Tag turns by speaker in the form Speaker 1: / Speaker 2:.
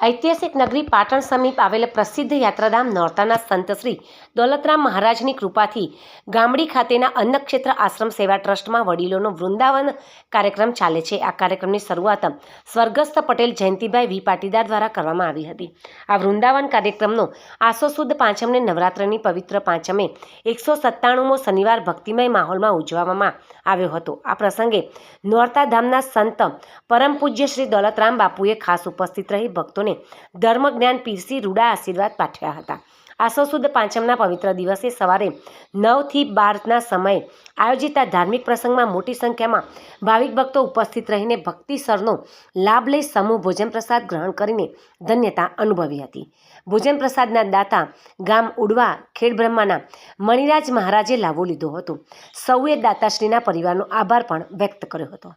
Speaker 1: ઐતિહાસિક નગરી પાટણ સમીપ આવેલ પ્રસિદ્ધ યાત્રાધામ નોરતાના સંત શ્રી દોલતરામ મહારાજની કૃપાથી ગામડી ખાતેના અન્નક્ષેત્ર આશ્રમ સેવા ટ્રસ્ટમાં વડીલોનો વૃંદાવન કાર્યક્રમ ચાલે છે. આ કાર્યક્રમની શરૂઆત સ્વર્ગસ્થ પટેલ જયંતિભાઈ વી. પાટીદાર દ્વારા કરવામાં આવી હતી. આ વૃંદાવન કાર્યક્રમનો આસો સુદ પાંચમને નવરાત્રની પવિત્ર પાંચમે એકસો સત્તાણુંમો શનિવાર ભક્તિમય માહોલમાં ઉજવવામાં આવ્યો હતો. આ પ્રસંગે નોરતા ધામના સંત પરમ પૂજ્ય શ્રી દોલતરામ બાપુએ ખાસ ઉપસ્થિત રહી ભક્તોને ધર્મ જ્ઞાન પીરસી રૂડા આશીર્વાદ પાઠવ્યા હતા. આસો સુદ પાંચમના પવિત્ર દિવસે સવારે નવથી બારના સમયે આયોજિત આ ધાર્મિક પ્રસંગમાં મોટી સંખ્યામાં ભાવિક ભક્તો ઉપસ્થિત રહીને ભક્તિસરનો લાભ લઈ સમૂહ ભોજન પ્રસાદ ગ્રહણ કરીને ધન્યતા અનુભવી હતી. ભોજન પ્રસાદના દાતા ગામ ઉડવા ખેડબ્રહ્માના મણિરાજ મહારાજે લાવો લીધો હતો. સૌએ દાતાશ્રીના પરિવારનો આભાર પણ વ્યક્ત કર્યો હતો.